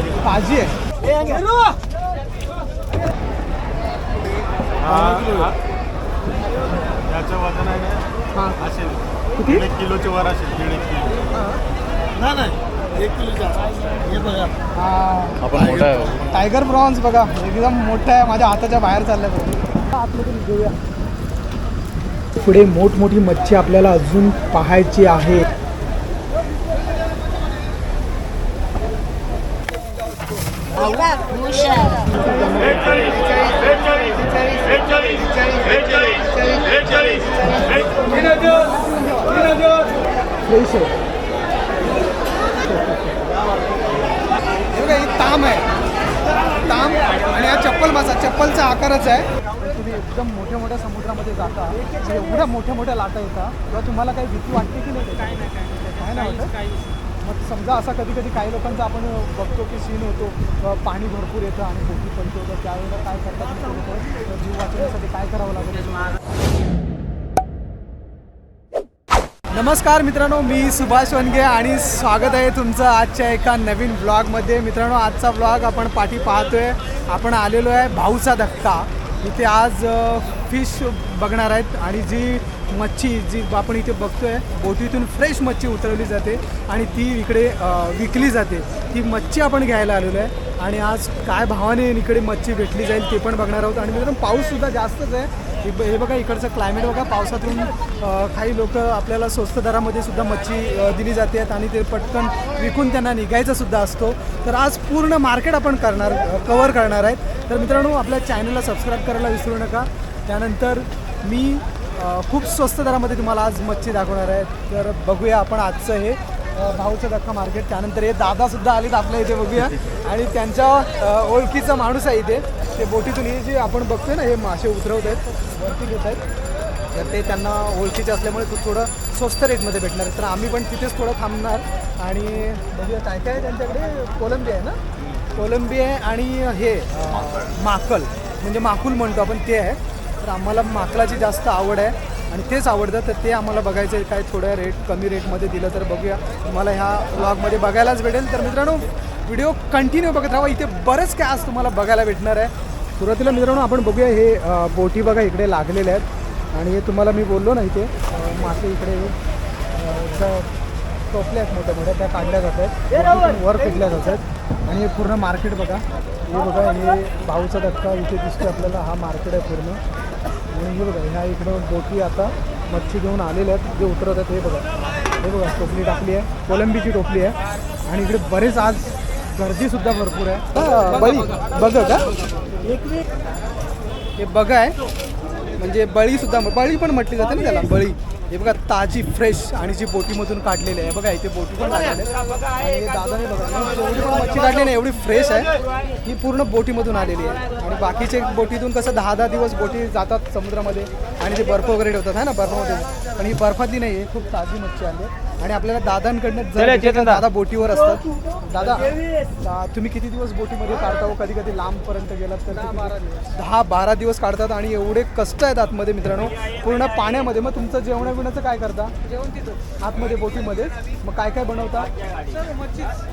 ताजी आहे. याचं वजन आहे ना हा. असेल. किती? दीड एक किलोचे वर असेल दीड एक किलो. नाही नाही एक किलोच्या हे बघा. हा. आपण मोठा आहे. टायगर प्रॉन्स बघा एकदम मोठा आहे माझ्या हाताच्या बाहेर बघा. घेऊया. पुढे मोठमोठी मच्छी आपल्याला अजून पाहायची आहे फ्रेश आहे हे बघा ही ताम आहे. ताम आणि हा चप्पल मासा चप्पलचा आकारच आहे. तुम्ही एकदम मोठ्या मोठ्या समुद्रामध्ये जाता. एवढ्या मोठ्या मोठ्या लाटा येतात तेव्हा तुम्हाला काही भीती वाटते की नाही? काय नाही वाटत? मग समजा असा कधी कधी काही लोकांचा आपण बघतो की सीन होतो पाणी भरपूर येतं आणि पोटी पडतो तर त्यावेळेला काय करतात जीव वाचवण्यासाठी काय करावं लागेल नमस्कार मित्रांनो मी सुभाष वनगे आणि स्वागत आहे तुमचं आजच्या एका नवीन ब्लॉगमध्ये मित्रांनो आजचा ब्लॉग आपण पाठी पाहतोय. आपण आलेलो आहे भाऊचा धक्का. इथे आज फिश बघणार आहेत आणि जी मच्छी जी आपण इथे बघतोय बोटीतून फ्रेश मच्छी उतरवली जाते आणि ती इकडे विकली जाते. ती मच्छी आपण घ्यायला आलेलो आहे आणि आज काय भावाने इकडे मच्छी भेटली जाईल ते पण बघणार आहोत. आणि मित्रांनो पाऊससुद्धा जास्तच आहे. हे बघा इकडचं क्लायमेट बघा पावसातून काही लोक आपल्याला स्वस्त दरामध्ये सुद्धा मच्छी दिली जाते आणि ते पटकन विकून त्यांना निघायचा सुद्धा असतो. तर आज पूर्ण मार्केट आपण करणार कवर करणार आहेत. तर मित्रांनो आपल्या चॅनलला सबस्क्राईब करायला विसरू नका. त्यानंतर मी खूप स्वस्त दरामध्ये तुम्हाला आज मच्छी दाखवणार आहे. तर बघूया आपण आजचं हे भाऊचं धक्का मार्केट त्यानंतर हे दादासुद्धा आलेत आपल्या इथे बघूया. आणि त्यांच्या ओळखीचा माणूस आहे इथे. ते बोटीतून हे जे आपण बघतोय ना हे मासे उतरवत आहेत वरती घेत आहेत. तर ते त्यांना ओळखीचे असल्यामुळे तो थोडं स्वस्त रेटमध्ये भेटणार तर आम्ही पण तिथेच थोडं थांबणार. आणि बघूया काय काय त्यांच्याकडे? कोलंबी आहे ना? कोलंबी आहे आणि हे माकल. म्हणजे माकुल म्हणतो आपण ते आहे. तर आम्हाला माकलाची जास्त आवड आहे आणि तेच आवडतं. तर ते आम्हाला बघायचं आहे काय थोड्या रेट कमी रेटमध्ये दिलं तर बघूया. तुम्हाला ह्या ब्लॉगमध्ये बघायलाच भेटेल. तर मित्रांनो व्हिडिओ कंटिन्यू बघत राहा. इथे बरंच काय आज तुम्हाला बघायला भेटणार आहे. सुरुवातीला मित्रांनो आपण बघूया हे बोटी बघा इकडे लागलेले आहेत. आणि हे तुम्हाला मी बोललो ना इथे मासे इकडे टोपल्या आहेत मोठ्या मोठ्या त्या काढल्या जात आहेत. वर फेकल्या जात आहेत. आणि हे पूर्ण मार्केट बघा. हे बघा हे भाऊचा धक्का इथे दिसतो आपल्याला. हा मार्केट आहे पूर्ण. आणि हे बघा ह्या इकडं बोटी आता मच्छी घेऊन आलेल्या आहेत. जे उतरत आहेत हे बघा. हे बघा टोपली टाकली आहे. कोलंबीची टोपली आहे. आणि इकडे बरेच आज गर्दीसुद्धा भरपूर आहे. बळी बघ का? हे बघा आहे म्हणजे बळीसुद्धा बळी पण म्हटली जाते ना त्याला बळी. हे बघा ताजी फ्रेश आणि जी बोटीमधून काढलेली आहे. बघा इथे बोटी पण काढलेली आहे आणि हे दादाने बघा जेवढी पण मच्छी काढली नाही एवढी फ्रेश आहे. ही पूर्ण बोटीमधून आलेली आहे. आणि बाकीचे बोटीतून कसं दहा दहा दिवस बोटी जातात समुद्रामध्ये आणि ते बर्फ वगैरे ठेवतात है ना बर्फामध्ये. पण ही बर्फातली नाही आहे खूप ताजी मच्छी आली आहे. आणि आपल्याला दादांकडनं जर भेटलं तर दादा बोटीवर असतात. दादा दा- तुम्ही किती दिवस बोटीमध्ये काढता हो? कधी कधी लांबपर्यंत गेलात तर दहा बारा दिवस? काढतात आणि एवढे कष्ट आहेत आतमध्ये मित्रांनो. पूर्ण पाण्यामध्ये. मग तुमचं जेवणा बिवण्याचं काय करता? जेवण तिथं आतमध्ये बोटीमध्ये. मग काय काय बनवता?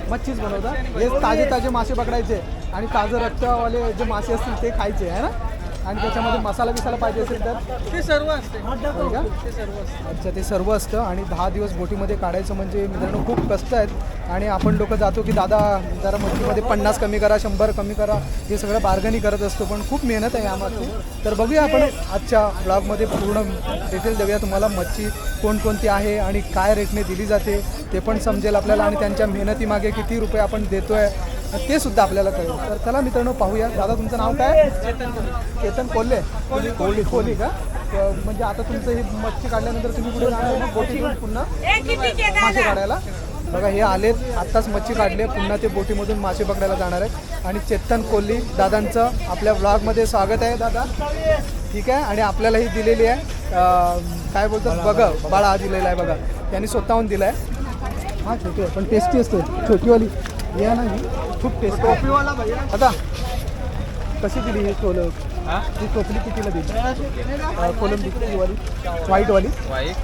मच्छीच. बनवता? हे ताजे ताजे मासे पकडायचे आणि ताजं रक्तवाले जे मासे असतील ते खायचे आहे ना? आणि त्याच्यामध्ये मसाला बिसाला पाहिजे असेल तर? ते सर्व असते. ते सर्व अच्छा ते सर्व असतं आणि दहा दिवस बोटीमध्ये काढायचं म्हणजे मित्रांनो खूप कष्ट आहेत. आणि आपण लोक जातो की दादा जरा मच्छीमध्ये पन्नास कमी करा शंभर कमी करा. हे सगळं बार्गनी करत असतो पण खूप मेहनत आहे यामागची. तर बघूया आपण आजच्या ब्लॉगमध्ये पूर्ण डिटेल देऊया. तुम्हाला मच्छी कोणकोणती आहे आणि काय रेटने दिली जाते ते पण समजेल आपल्याला. आणि त्यांच्या मेहनतीमागे किती रुपये आपण देतोय ते सुद्धा आपल्याला कळेल. तर चला मित्रांनो पाहूया. दादा तुमचं नाव काय? केतन कोल्हे. कोल्हे कोहली का? म्हणजे आता तुमचं ही मच्छी काढल्यानंतर तुम्ही कुठे जाणार? बोटी घेऊन पुन्हा मासे काढायला? बघा हे आलेत. आत्ताच मच्छी काढले. पुन्हा ते बोटीमधून मासे पकडायला जाणार आहेत. आणि चेतन कोल्ही दादांचं आपल्या व्लॉगमध्ये स्वागत आहे दादा. ठीक आहे? आणि आपल्याला ही दिलेली आहे. काय बोलतात? बघा बाळा हा दिलेला आहे बघा. त्यांनी स्वतःहून दिला आहे हा छोटी आहे पण टेस्टी असते. छोटीवाली. या ना ही खूप टेस्टी आता कशी दिली ही ही? टोपली कितीला दिली? कोलंबी किती वाली व्हाईटवाली?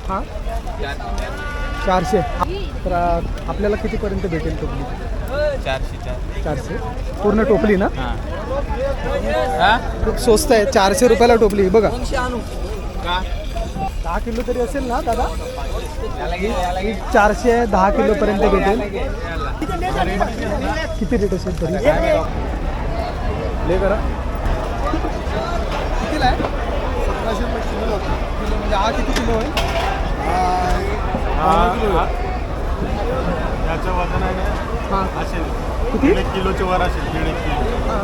हाँ? चारशे. तर अ, आपल्याला कितीपर्यंत भेटेल टोपली? चारशे चार चारशे. पूर्ण टोपली ना? हाँ. हा? खूप स्वस्त आहे. चारशे रुपयाला टोपली बघा. दहा किलो तरी असेल ना दादा? चारशे दहा किलो पर्यंत भेटेल. किती रेट असेल तरी? ले करा कितीला आहे? सतराशे रुपये किलो. किलो म्हणजे हा किती किलो हा, आहे. याचं वजन आहे ना हां. असेल. किती? एक किलोच्या वर असेल दीड एक किलो.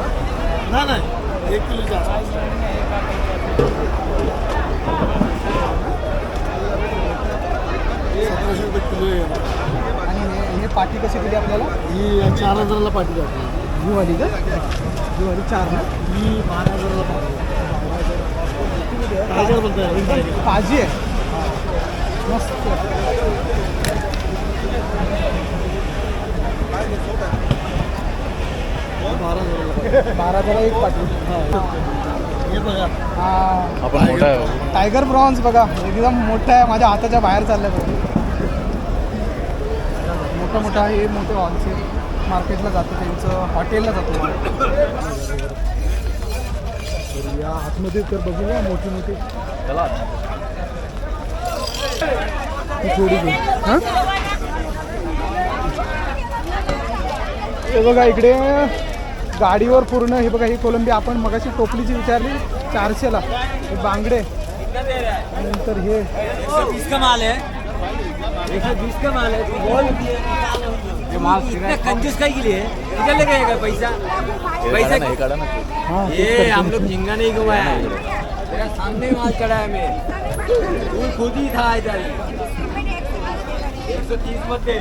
नाही नाही. एक किलो जास्त सतराशे रुपये किलो आहे. हे पाटी कशी दिली आपल्याला? ही चार हजाराला पाठी जाते. ही वाली का? ही वाली चार ना? ही बारा हजाराला पाठी बोलताय ताजी आहे. मस्त. बारा हजाराला पाठी बारा जरा एक पाटी हे. बघा. हा. आपण मोठा आहे. टायगर प्रॉन्स बघा. एकदम मोठा आहे. माझ्या हाताच्या बाहेर चाललंय बघा. मोठा मोठा हे मोठे हॉल्स आहे मार्केटला जातो त्यांचं हॉटेलला जातो. तर या आतमध्ये तर बघूया मोठी मोठी. चला. थोडी हां? हे बघा इकडे गाडीवर पूर्ण हे बघा ही कोलंबी आपण मगाशी टोपलीची विचारली चारशेला. हे बांगडे. नंतर हे. बीस का माल है एक सौ बीस का माल है तू बोल इतना कंजूस का के लिए किधर ले गएगा पैसा? पैसा हे काढा ना हां ये हम लोग झिंगा नहीं घुमाया है। तेरा सामने ही माल चढ़ा है मैं तू खुद ही था इधर। एक सौ तीस मत दे।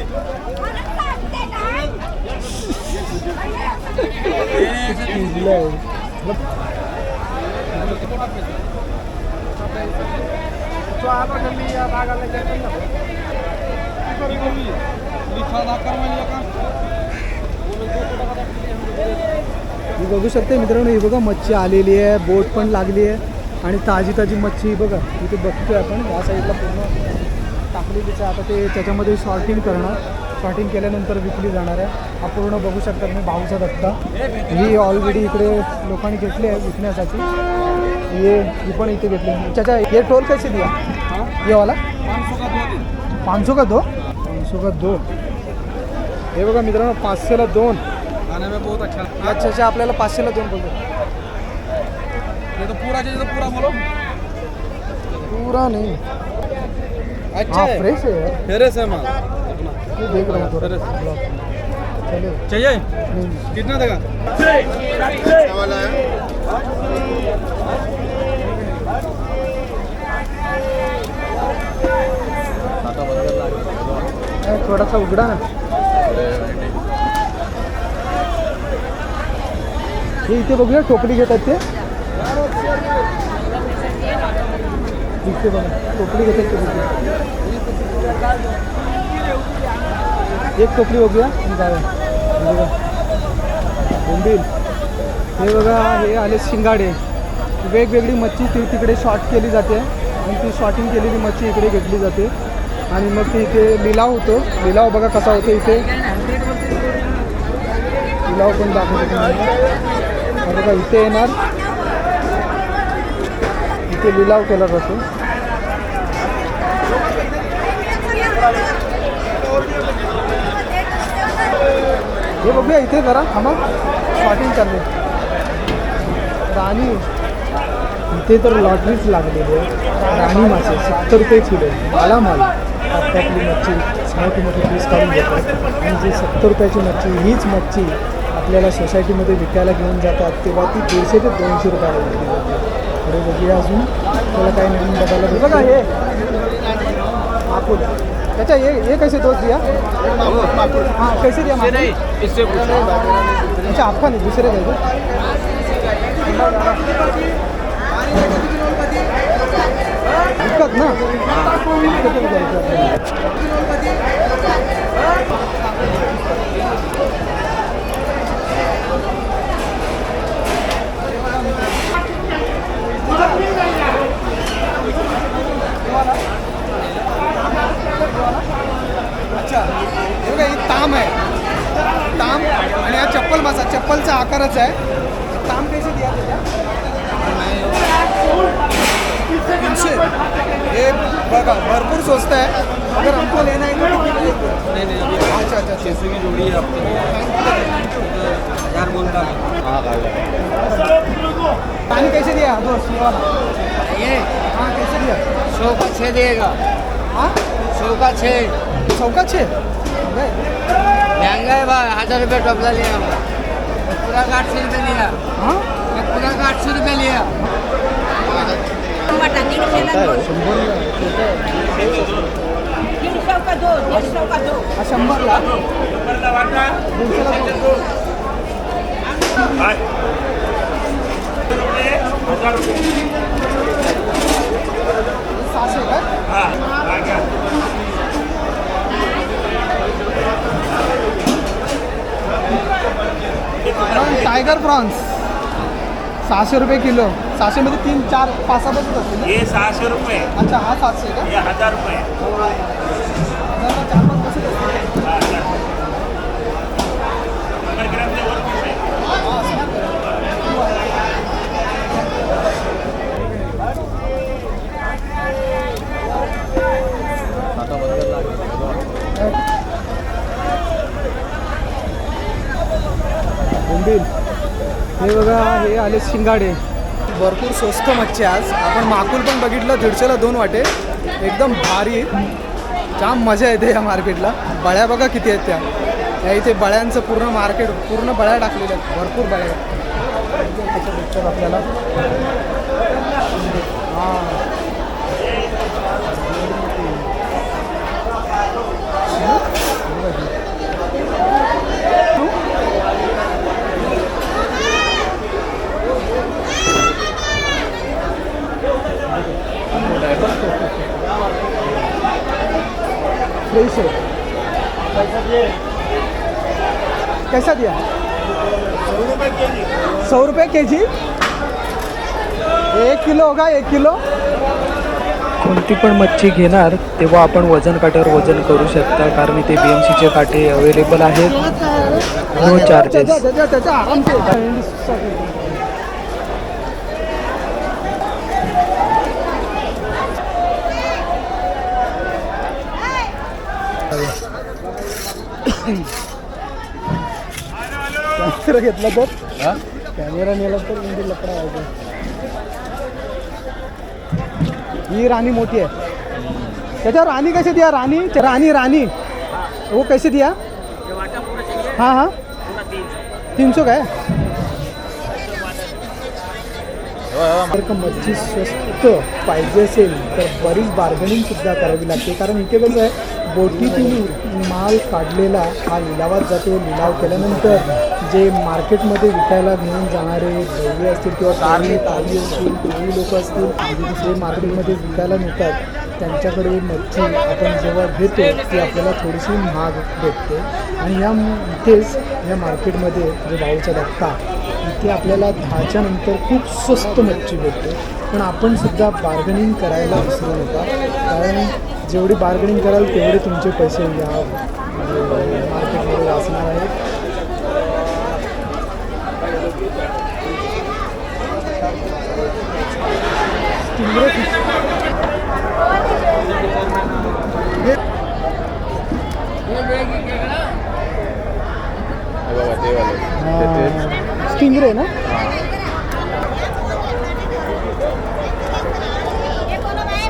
ही बघू शकते मित्रांनो ही बघा मच्छी आलेली आहे बोट पण लागली आहे आणि ताजी ताजी मच्छी ही बघा इथे बघतोय आपण. या साईडला पूर्ण टाकलेलीच आहे. आता ते त्याच्यामध्ये शॉर्टिंग करणार. शॉर्टिंग केल्यानंतर विकली जाणार आहे. हा पूर्ण बघू शकता तुम्ही भाऊचा धक्का. ही ऑलरेडी इकडे लोकांनी घेतली आहे विकण्यासाठी. ये ही पण इथे घेतली त्याच्या ये टोल कशी दिया? ये वाला? पाच सौ का दो. पाच का दो? हे बघा मित्रांनो पाचशेला दोन. खाने में बहुत अच्छा. अच्छा अच्छा आपल्याला पाचशेला दोन बोलतो ये तो पूरा चाहिए तो पूरा बोलो. पूरा नहीं. अच्छा हाँ फ्रेश है यार फेरे से माल. ये देख रहा हूँ थोड़ा चलो. चाहिए? नहीं कितना देगा? थोड़ा सा उघडा ना. हे इथे बघूया टोपली घेतात ते. इथे बघा टोपली घेतात ते बघूया. एक टोपली बघूया आणि हे बघा. बोंबील. हे बघा हे आले शिंगाडे. वेगवेगळी मच्छी ती तिकडे शॉर्ट केली जाते. आणि ती शॉर्टिंग केलेली मच्छी इकडे घेतली जाते. आणि मग ती इथे लिलाव होतो. लिलाव बघा कसा होतो इथे. लिलाव पण दाखवतो बघा इथे येणार. इथे लिलाव केला जातो. हे बघूया इथे जरा थांबा. शॉर्टिंग चालू राणी. इथे तर लॉटरीच लागलेली आहे राणी मासे सत्तर रुपये किलो माला माल आपली मच्छी मोठी मोठी पीस काढून घेतात. आणि जी सत्तर रुपयाची मच्छी हीच मच्छी आपल्याला सोसायटीमध्ये विकायला घेऊन जातात तेव्हा ती दीडशे ते दोनशे रुपयाला विकली जाते. पुढे बघूया अजून? काय नवीन बघायला. बघा हे. त्याच्या हे हे कैसे दोस्त दिया? हाँ कैसे दिया अच्छा आपका नहीं दूसरे का है. दिक्कत ना दिक्कत अच्छा हे बघा ही ताम आहे. ताम आणि हा चप्पल मासा चप्पलचा आकारच आहे. ताम कैसे दिया तीनशे. हे बघा भरपूर स्वस्त आहे. अगर हमको लेना है तो कितने का देते हो? अच्छा अच्छा छः की जोड़ी है हजार बोलता. हाँ पानी कैसे दिया दोस्त ये वाला ये हाँ कैसे दिया? सौ का छः देगा। हाँ? सौ का छः चौका छः गए महंगा है भाई हजार रुपये टपला लिया हम पूरा का आठ सौ रुपये लिया। हाँ? मैं पूरा का आठ सौ रुपये लिया। टमाटा दीडशेला दोन दीडशे का? हा. सहाशे टायगर प्रॉन्स सहाशे रुपये किलो. सहाशेमध्ये तीन चार पाच सहा असतील सहाशे रुपये. अच्छा हा सातशे का? हजार रुपये हजारला चार पाच बसत असतील शंभर ग्रॅमचे वर पीस आहे बोंबील हे बघा हे आले शिंगाडे. भरपूर स्वस्त मच्छी आज. आपण माकुल पण बघितलं दीडशेला दोन वाटे. एकदम भारी. जाम मजा येते या मार्केटला. बळ्या बघा किती आहेत त्या. या इथे बळ्यांचं पूर्ण मार्केट पूर्ण बळ्या टाकलेल्या आहेत. भरपूर बळ्या आहेत. आपल्याला हां. फ्रेश है कैसा दिया? सौ रुपये के जी? एक किलो होगा एक किलो? कोणती पण मच्छी घेणार तेव्हा आपण वजन काट्यावर वजन करू शकता कारण इथे बी एम सीचे काटे अवेलेबल आहेत. नो चार्जेस त्याच्या त्याच्या त्याच्या आराम से कॅमेरा घेतला तर? कॅमेरा नेला तर म्हणजे लपडा व्हायचा ही राणी मोठी आहे. त्याच्यावर राणी कशी दिया? राणी? राणी राणी. वो कैसे दिया? हाँ हाँ. तीन सौ का है जर का मच्छी स्वस्त पाहिजे असेल तर बरीच बार्गेनिंग सुद्धा करावी लागते. कारण इथे कसं आहे बोटीतून माल काढलेला हा लिलावात जातो. लिलाव केल्यानंतर जे मार्केटमध्ये विकायला घेऊन जाणारे दैवी असतील किंवा कारली ताली असतील कोळी लोक असतील जे मार्केटमध्ये विकायला नेतात त्यांच्याकडे मच्छी आपण जेव्हा घेतो ती आपल्याला थोडीशी महाग भेटते. आणि या इथेच या मार्केटमध्ये जे भाऊचा धक्का इथे आपल्याला दहाच्या नंतर खूप स्वस्त मच्छी भेटते. पण आपण सुद्धा बार्गनिंग करायला विसरू नका. कारण जेवढी बार्गनिंग कराल तेवढे तुमचे पैसे या मार्केटमध्ये वाचणार आहेत. स्टिंग्रे. ना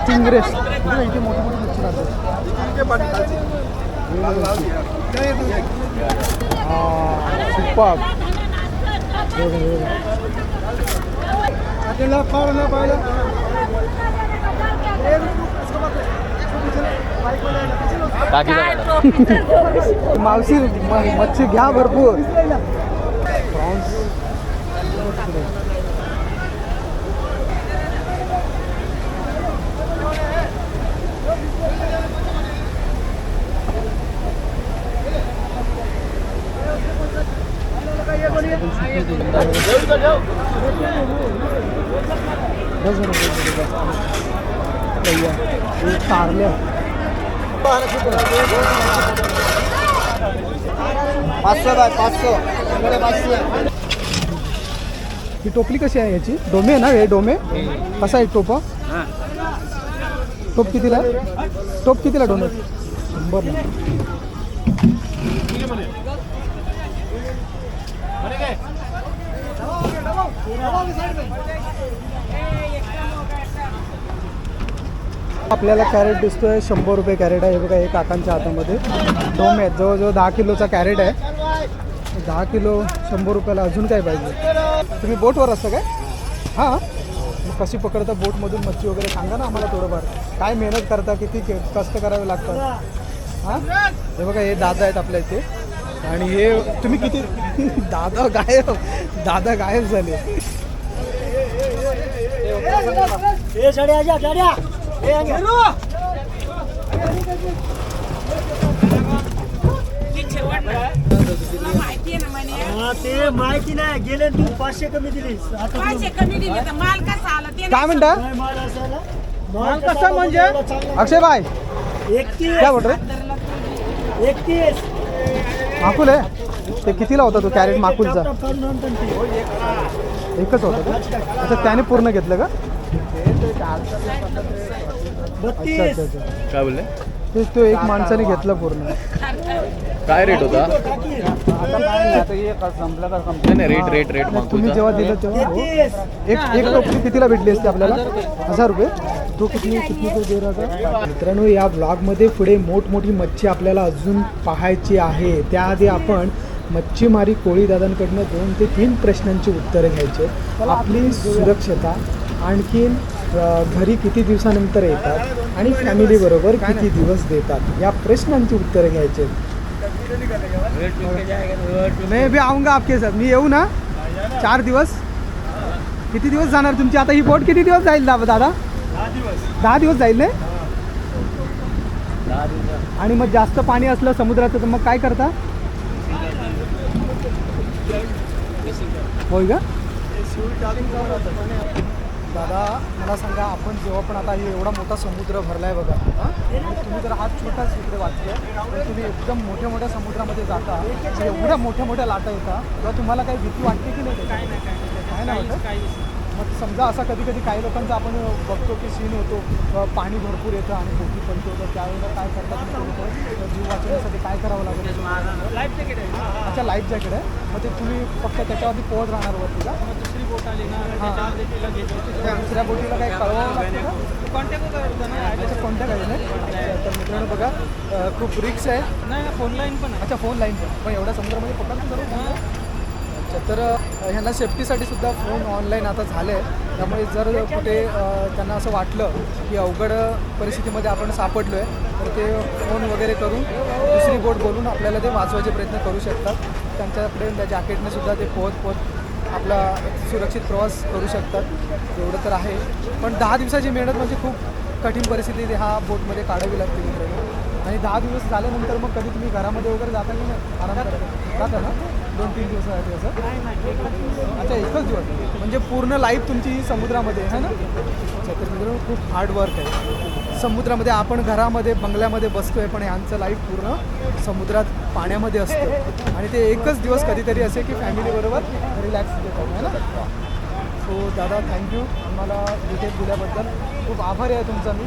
स्टिंग्रे. इथे मोठे मोठे मच्छी राहतात सुपाप टाकीचा मावशी म- मच्छी घ्या भरपूर प्रॉन्स पाचशे सगळे ही टोपली कशी आहे याची? डोमे आहे ना हे डोमे? कसा आहे टोप? टोप कितीला? टोप कितीला डोमे? आपल्याला कॅरेट दिसतोय शंभर रुपये कॅरेट आहे. हे बघा हे काकांच्या हातामध्ये. दोन आहेत जवळजवळ दहा किलोचा कॅरेट आहे. दहा किलो शंभर रुपयाला अजून काय पाहिजे? तुम्ही बोटवर असता काय? हां? कशी पकडता बोटमधून? मच्छी वगैरे सांगा ना आम्हाला थोडंफार. काय मेहनत करता किती के- कष्ट करावे लागतात? हां? हे बघा हे दादा आहेत आपल्या इथे. आणि हे तुम्ही किती दादा गायब दादा गायब झाले. ते माहिती नाही. गेले तू पाचशे कमी दिली आता पैसे कमी दिले तर माल कसा आला? ते काय म्हणता? माल कसा म्हणजे? अक्षय भाई एकतीस. काय बोल रे एकतीस. माकुल आहे? ते कितीला होता तो कॅरेट माकुलचा? एकच होता तो? अच्छा त्याने पूर्ण घेतलं का? अच्छा अच्छा अच्छा. काय बोलले? तेच तो एक माणसाने घेतला पूर्ण. काय रेट होता? नाही नाही रेट रेट रेट तुम्ही जेव्हा दिलं तेव्हा हो. एक एक टोपली कितीला भेटली असते आपल्याला? हजार रुपये? तो किती किती तो दे रहा था? मित्रांनो या ब्लॉगमध्ये पुढे मोठमोठी मच्छी आपल्याला अजून पाहायची आहे. त्याआधी आपण मच्छीमारी कोळी दादांकडनं दोन ते तीन प्रश्नांची उत्तरं घ्यायचे. आपली सुरक्षता आणखीन घरी किती दिवसानंतर येतात आणि फॅमिलीबरोबर किती दिवस देतात या प्रश्नांची उत्तरं घ्यायचे. मैं भी आऊंगा आपके साथ. मी येऊ ना? चार दिवस? किती दिवस जाणार तुमची? आता ही बोट किती दिवस जाईल दादा? दहा दिवस जाईल नाही आणि मग जास्त पाणी असलं समुद्राचं तर मग काय करता? होय का? दादा मला सांगा आपण जेव्हा पण आता हे एवढा मोठा समुद्र भरलाय बघा तुम्ही जर हा छोटाच इकडे वाचलाय तर तुम्ही एकदम मोठ्या मोठ्या समुद्रामध्ये जाता एवढ्या मोठ्या मोठ्या लाटा येतात तेव्हा तुम्हाला काही भीती वाटते की नाही? काय नाही वाटत? मग समजा असा कधी कधी काही लोकांचा आपण बघतो की सीन होतो पाणी भरपूर येतं आणि पोटी पडतो तर त्यावेळेला काय करतात? जीव वाचवण्यासाठी काय करावं लागेल? लाईफ जॅकेट आहे. अच्छा लाईफ जॅकेट आहे. मग ते तुम्ही फक्त त्याच्यावरती पोहत राहणार वरती का? दुसरी बोट आली ना दुसऱ्या बोटीला काय कळवावं लागतं कॉन्टॅक्ट अच्छा कॉन्टॅक्ट आहे ना. तर मित्रांनो बघा खूप रिक्स आहे. नाही फोन लाईन पण अच्छा फोन लाईन पण. पण एवढ्या समुद्रामध्ये पकडतो सर्व अच्छा तर ह्यांना सेफ्टीसाठी सुद्धा फोन ऑनलाईन आता झाले आहे त्यामुळे जर कुठे त्यांना असं वाटलं की अवघड परिस्थितीमध्ये आपण सापडलो आहे तर ते फोन वगैरे करून दुसरी बोट बोलून आपल्याला ते वाचवायचे प्रयत्न करू शकतात. त्यांच्याकडे त्या जॅकेटने सुद्धा ते पोहत पोहत आपला सुरक्षित प्रवास करू शकतात. एवढं तर आहे. पण दहा दिवसाची मेहनत म्हणजे खूप कठीण परिस्थिती ह्या बोटमध्ये काढावी लागते मित्रांनो. आणि दहा दिवस झाल्यानंतर मग कधी तुम्ही घरामध्ये वगैरे जाता की नाही? आराम जाता ना? दोन तीन दिवसासाठी असं? अच्छा एकच दिवस. म्हणजे पूर्ण लाईफ तुमची समुद्रामध्ये आहे ना? अच्छा तर मित्रांनो खूप हार्ड वर्क आहे. समुद्रामध्ये आपण घरामध्ये बंगल्यामध्ये बसतोय पण यांचं लाईफ पूर्ण समुद्रात पाण्यामध्ये असतं. आणि ते एकच दिवस कधीतरी असे की फॅमिलीबरोबर रिलॅक्स देतात है ना? सो दादा थँक्यू आम्हाला डिटेल्स दिल्याबद्दल खूप आभारी आहे तुमचा मी.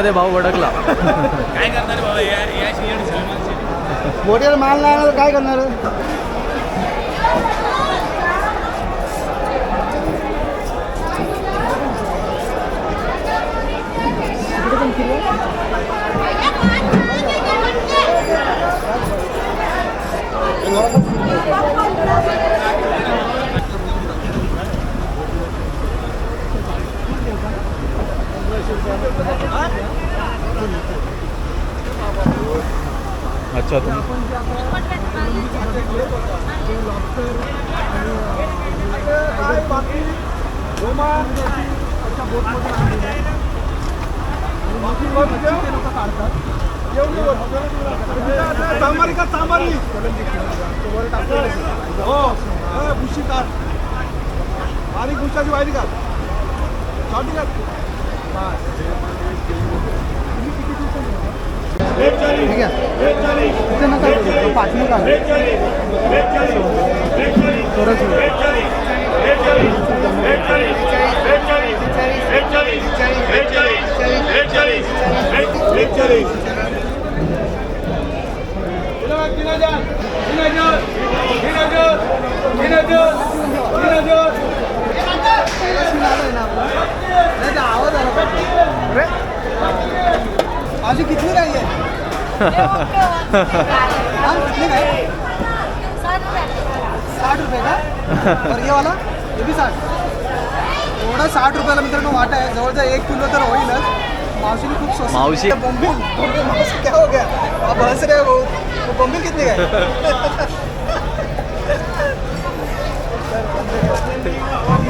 मध्ये भाऊ भडकला. काय करणार बाबा या या सिजन माल नाही आला तर काय करणार? अच्छा चांबारी का चांबारी हो. भुशी काढ बारीक भुशाची वाईट काढ शॉर्टी काढ ठीक आहे इथे नका करू, पाठवून काढा. तरच होईल. पहिला scene आलाय ना आपला? नाही, ते कितने काय साठ रुपये का बरं ये वाला बी साठ एवढा साठ रुपयाला मित्रांनो वाटा आहे जवळजवळ एक किलो तर होईलच मावशीने खूप स्वस्त मावशी. बॉम्बिल बॉम्बिल मावशी क्या हो गया? अब हंस रहे हो? वो बॉम्बिल कितने का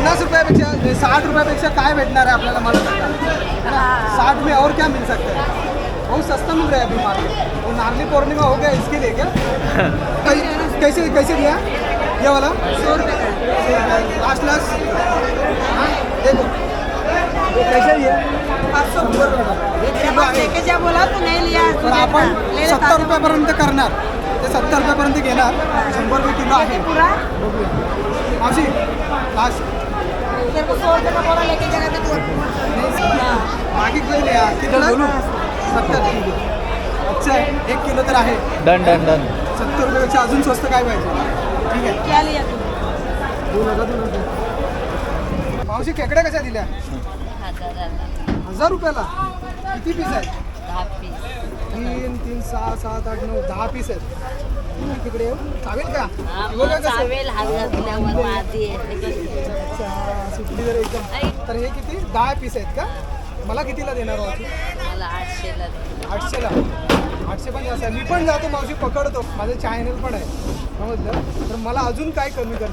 पन्नास रुपयापेक्षा साठ रुपयापेक्षा काय भेटणार आहे आपल्याला मला सांगा. साठ में और क्या मिल सकता है? बहुत सस्ता मिल रहा है अभी मार्केट वो नारली पूर्णिमा हो गया इसके लिए क्या? कैसे कैसे दिया? ये वाला? सौ रुपये लास्ट लास्ट देखो ये कैसे दिया? पाच सौ रुपये बोला तू नहीं लिया पण आपण सत्तर रुपयापर्यंत करणार. ते सत्तर रुपयापर्यंत घेणार. शंभर रुपये किलो आहे. पूरा? मावशी लास्ट अच्छा आहे. एक किलो तर आहे. Done done done. सत्तर रुपयापेक्षा अजून स्वस्त काय पाहिजे? ठीक आहे. क्या लिया तू दोन हजार दोन हजार. मावशी खेकड्या कशा दिल्या? हजार रुपयाला? किती पीस आहेत तीन तीन सहा सात आठ नऊ दहा पीस आहेत. तिकडे येऊ? चालेल का? कसं? अच्छा सुटली तर एकदम. तर हे किती? दहा पीस आहेत का? मला कितीला देणार मावशी आठशेला आठशे पण जास्त आहे. मी पण जातो मावशी पकडतो. माझं चॅनल पण आहे. समजलं? तर मला अजून काय कमी कर?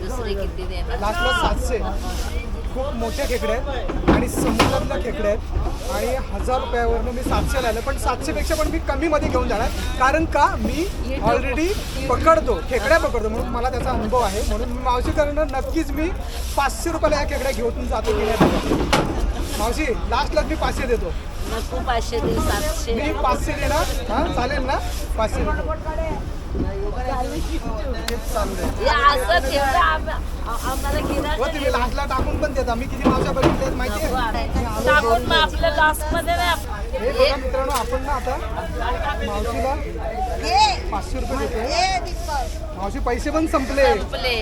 दुसरे किती लास्टला सातशे. खूप मोठ्या खेकडे आहेत. आणि समुद्रातल्या खेकडे आहेत. आणि हजार रुपयावरनं मी सातशे लावलं पण सातशेपेक्षा पण मी कमीमध्ये घेऊन जाणार. कारण का? मी ऑलरेडी पकडतो. खेकड्या पकडतो. म्हणून मला त्याचा अनुभव आहे. म्हणून मी मावशी करणार. नक्कीच मी पाचशे रुपयाला या खेकड्या घेऊन जातो नाही मावशी लास्टला मी पाचशे देतो. पाचशे मी पाचशे देणार. हां चालेल ना? पाचशे आम्हाला गिराक हो लास्टला टाकून पण देता. मी किती मावशा बघितल्या आहेत माहिती टाकून मग आपल्या लॉसमध्ये नाही मित्रांनो आपण ना आता मावशीला पाचशे रुपये देतो. मावशी पैसे पण संपले.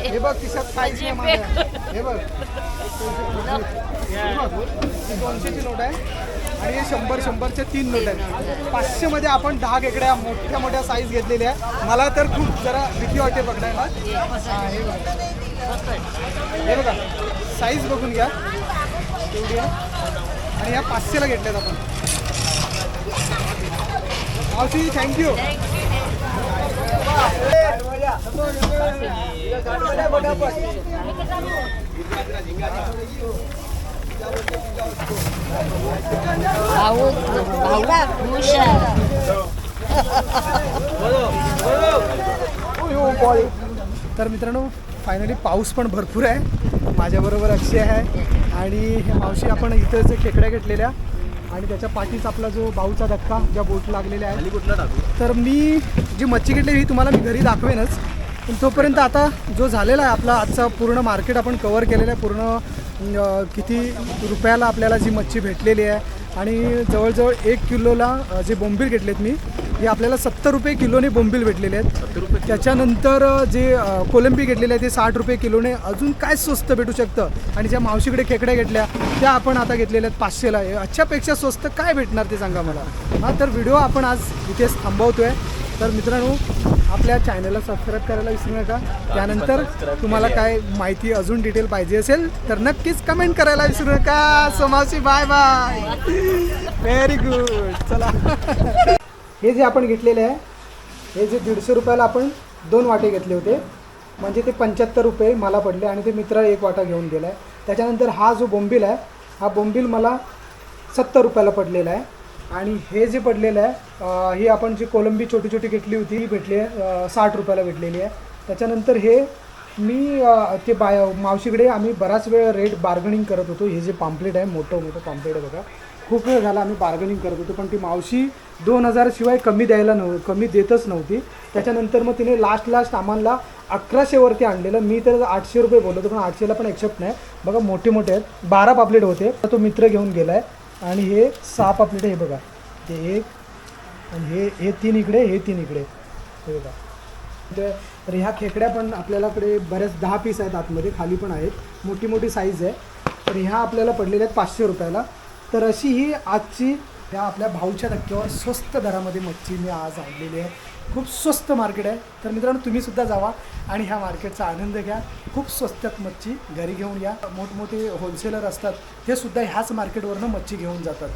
हे बघ खिशात काहीच नाही. हे बघ. दोनशेची नोट आहे. आणि हे शंभर शंभरचे तीन नोट आहेत. पाचशे मध्ये आपण दहा खेकड्या मोठ्या मोठ्या साईज घेतलेल्या आहे मला तर खूप जरा भीती वाटते पकडायला हा, हे बघा. हे साईज बघून घ्या. तेवढी आणि ह्या पाचशेला घेतल्यात आपण. मावशी थँक्यू भाऊ भाऊला खुश तर मित्रांनो फायनली पाऊस पण भरपूर आहे. माझ्याबरोबर अक्षय आहे आणि हे मावशी आपण इथं जे खेकड्या घेतलेल्या आणि त्याच्या पाठीच आपला जो भाऊचा धक्का ज्या बोट लागलेल्या आहे तर मी जी मच्छी घेतली ही तुम्हाला मी घरी दाखवेनच. पण तोपर्यंत आता जो झालेला आहे आपला आजचा पूर्ण मार्केट आपण कवर केलेलं आहे पूर्ण किती रुपयाला आपल्याला जी मच्छी भेटलेली आहे आणि जवळजवळ एक किलोला जे बोंबील घेतलेत मी हे आपल्याला सत्तर रुपये किलोने बोंबील भेटलेले आहेत. त्याच्यानंतर जे कोलंबी घेतलेले आहे ते साठ रुपये किलोने अजून काय स्वस्त भेटू शकतं? आणि ज्या मावशीकडे खेकड्या घेतल्या त्या आपण आता घेतलेल्या आहेत पाचशेला. आहे अच्छापेक्षा स्वस्त काय भेटणार ते सांगा मला. हां तर व्हिडिओ आपण आज इथेच थांबवतोय. तर मित्रांनो आपल्या चॅनलला सबस्क्राईब करायला विसरू नका. त्यानंतर तुम्हाला काय माहिती अजून डिटेल पाहिजे असेल तर नक्कीच कमेंट करायला विसरू नका. सोमावशी बाय बाय व्हेरी गुड चला. हे जे आपण घेतलेले आहे हे जे दीडशे रुपयाला आपण दोन वाटे घेतले होते म्हणजे ते पंच्याहत्तर रुपये मला पडले आणि ते मित्र एक वाटा घेऊन गेला आहे त्याच्यानंतर हा जो बोंबील आहे हा बोंबील मला सत्तर रुपयाला पडलेला आहे. आणि हे जे पडलेलं आहे ही आपण जी कोलंबी छोटी छोटी घेतली होती ही भेटली आहे साठ रुपयाला भेटलेली आहे. त्याच्यानंतर हे मी ते बाय मावशीकडे आम्ही बराच वेळ रेट बार्गनिंग करत होतो. हे जे पाम्पलेट आहे मोठं मोठं पाम्पलेट आहे बघा. खूप वेळ झाला आम्ही बार्गनिंग करत होतो पण ती मावशी दोन हजारशिवाय कमी द्यायला नव्ह कमी देतच नव्हती. त्याच्यानंतर मग तिने लास्ट लास्ट आम्हाला अकराशेवरती आणलेलं. मी तर आठशे रुपये बोललो होतो पण आठशेला पण एक्सेप्ट नाही. बघा मोठे मोठे आहेत. बारा पापलेट होते. तर तो मित्र घेऊन गेला आहे आणि हे सहा पापलेट हे बघा. ते एक आणि हे हे तीन इकडे हे तीन इकडे. हे बघा. तर ह्या खेकड्या पण आपल्यालाकडे बऱ्याच दहा पीस आहेत आतमध्ये खाली पण आहेत. मोठी मोठी साईज आहे. तर ह्या आपल्याला पडलेल्या आहेत पाचशे रुपयाला. तर अशी ही आजची ह्या आपल्या भाऊच्या धक्क्यावर स्वस्त दरामध्ये मच्छी मी आज आणलेली आहे. खूप स्वस्त मार्केट आहे. तर मित्रांनो तुम्हीसुद्धा जावा आणि ह्या मार्केटचा आनंद घ्या. खूप स्वस्तात मच्छी घरी घेऊन या. मोठमोठे होलसेलर असतात ते सुद्धा ह्याच मार्केटवरनं मच्छी घेऊन जातात.